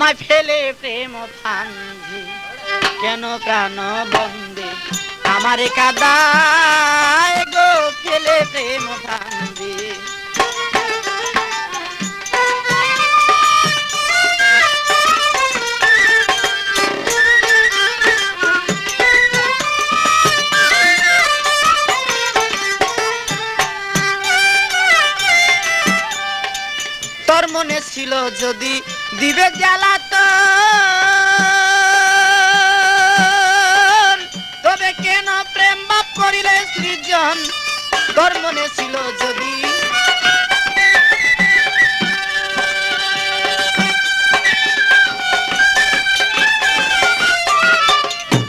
আমায় ফেলে প্রেম ভাঙ্গি কেন প্রাণ বন্দে আমার কাদায় গো ফেলে প্রেম মনে ছিল যদি দিবে জ্বালাতন তবে কেন প্রেম বাপ করিলে সৃজন? তোর মনে ছিল যদি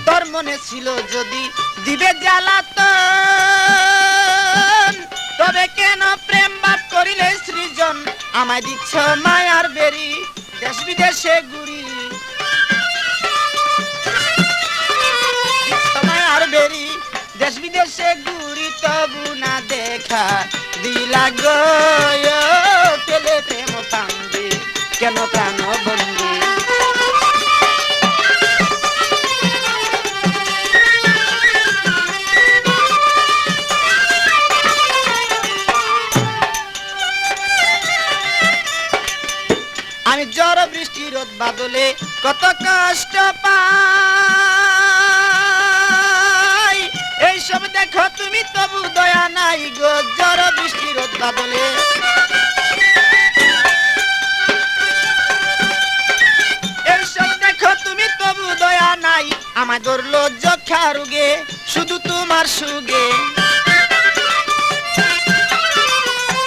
তোর মনে ছিল যদি দিবে জ্বালাতন আমায় দিচ্ছ মায়ার বেরি, দেশ বিদেশে ঘুরি। মায়ার বেরি, দেশ বিদেশে ঘুরি, তবু না দেখা দিলা গো পেলে কেন প্রাণ আমি জ্বর বৃষ্টি রোদ বাদলে কত কষ্ট পাই। এইসব দেখো তুমি তবু দয়া নাই গো জ্বর বৃষ্টি রোদ বাদলে এইসব দেখো তুমি তবু দয়া নাই আমার ধরলো যক্ষা রুগে শুধু তোমার সুগে।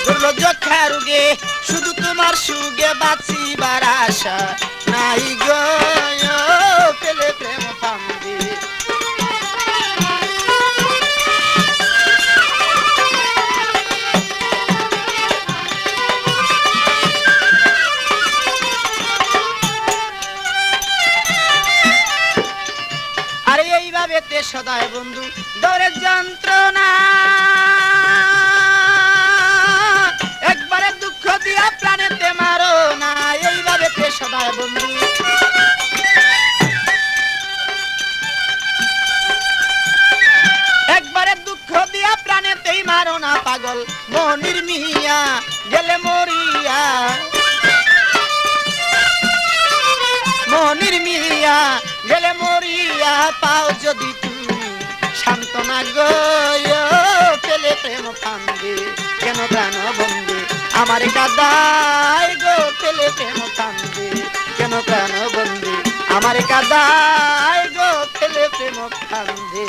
ধরলো যক্ষা রুগে শুধু তোমার সুগে বাঁচিবার আশা নাই গো পেলে প্রেম ফান্দি আরে এইভাবে তে সদায় বন্ধু দরের যন্ত্রণা। মারো না পাগল, মনির মিয়া গেলে মরিয়া। মনির মিয়া গেলে মরিয়া, পাও যদি তুমি সান্ত্বনা গয় পেলে প্রেম কান্দে। কেন প্রাণ বন্দে? আমার কাদায় গো, পেলে প্রেম কান্দে। কেন প্রাণ বন্দে? আমার কাদায় গো, পেলে প্রেম কান্দে।